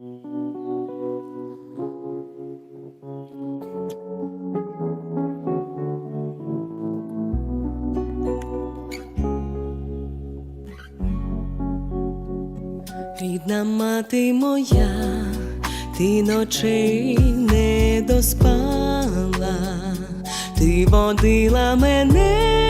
Рідна мати моя, ти ночей не доспала, ти водила мене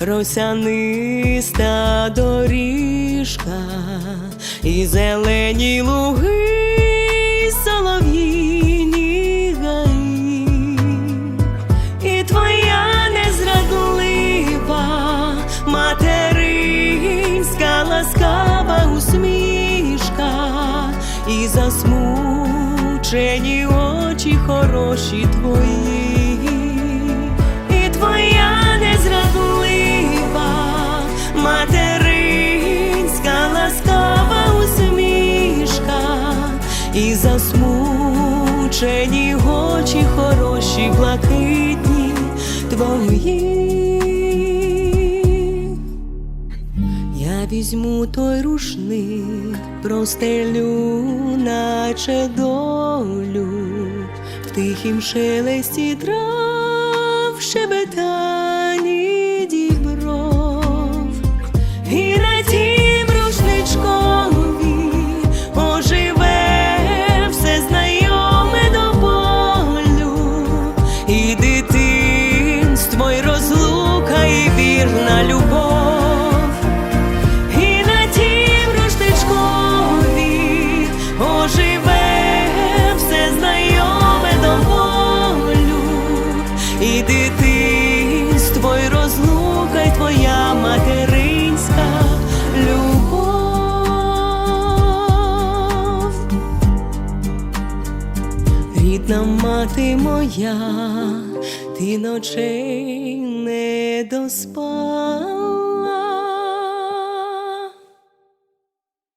росяниста доріжка і зелені луги, і солов'їні гаї, і твоя незрадлива материнська ласкава усмішка, і засмучені очі хороші твої, засмучені очі хороші, блакитні твої. Я візьму той рушник, простелю, наче долю, в тихім шелесті трав, шебетані Рідна мати моя, ти ночей не доспала.